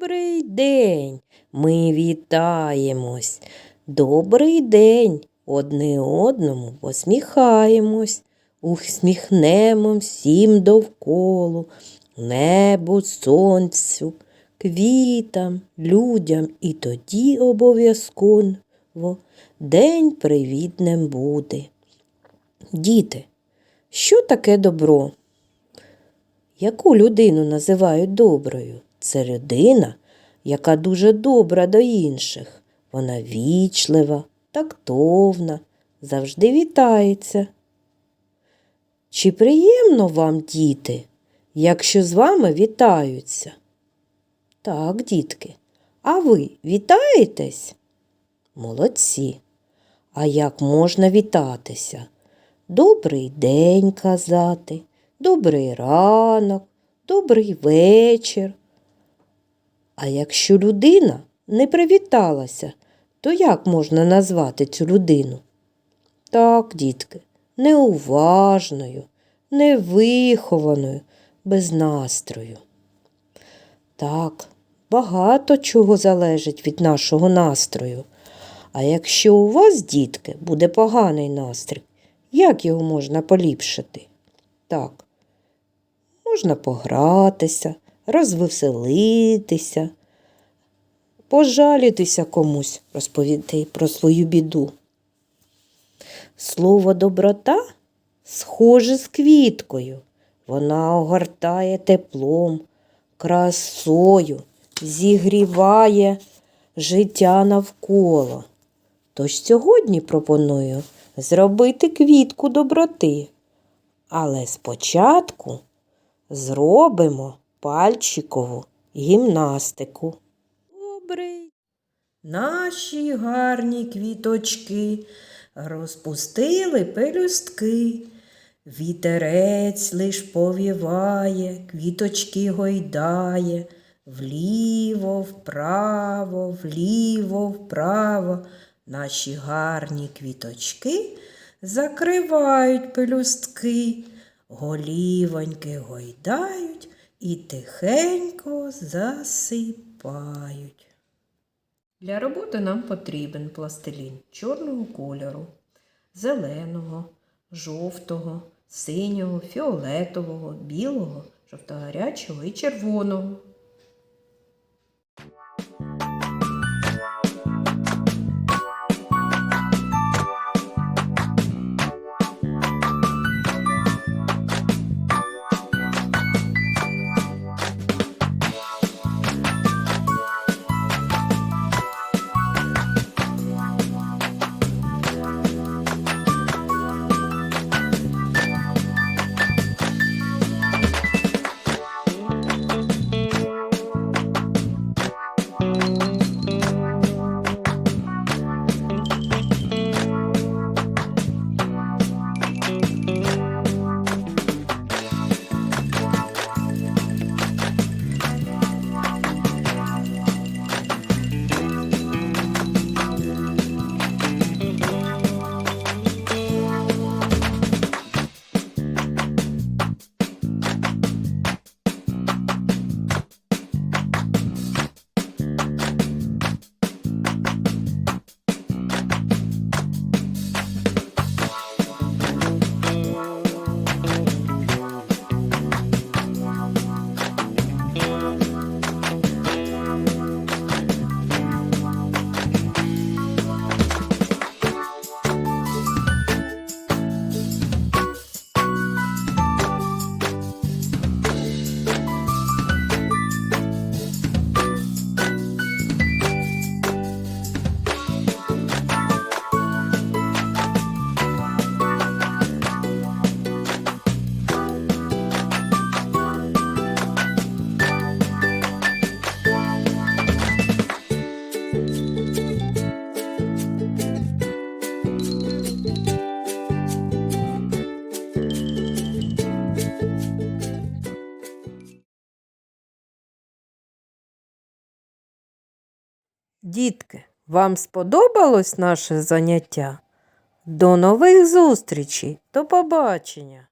Добрий день, ми вітаємось. Добрий день, одне одному посміхаємось, усміхнемо всім довколу, небу, сонцю, квітам, людям, і тоді обов'язково день привітним буде. Діти, що таке добро? Яку людину називають доброю? Це людина, яка дуже добра до інших. Вона вічлива, тактовна, завжди вітається. Чи приємно вам, діти, якщо з вами вітаються? Так, дітки. А ви вітаєтесь? Молодці. А як можна вітатися? Добрий день казати, добрий ранок, добрий вечір. А якщо людина не привіталася, то як можна назвати цю людину? Так, дітки, неуважною, невихованою, без настрою. Так, багато чого залежить від нашого настрою. А якщо у вас, дітки, буде поганий настрій, як його можна поліпшити? Так, можна погратися, розвеселитися, пожалітися комусь, розповісти про свою біду. Слово доброта схоже з квіткою. Вона огортає теплом, красою, зігріває життя навколо. Тож сьогодні пропоную зробити квітку доброти. Але спочатку зробимо пальчикову гімнастику. Добрий. Наші гарні квіточки розпустили пелюстки. Вітерець лиш повіває, квіточки гойдає, вліво, вправо, вліво, вправо. Наші гарні квіточки закривають пелюстки, голівоньки гойдають і тихенько засипають. Для роботи нам потрібен пластилін чорного кольору, зеленого, жовтого, синього, фіолетового, білого, жовтогарячого і червоного. Дітки, вам сподобалось наше заняття? До нових зустрічей, до побачення!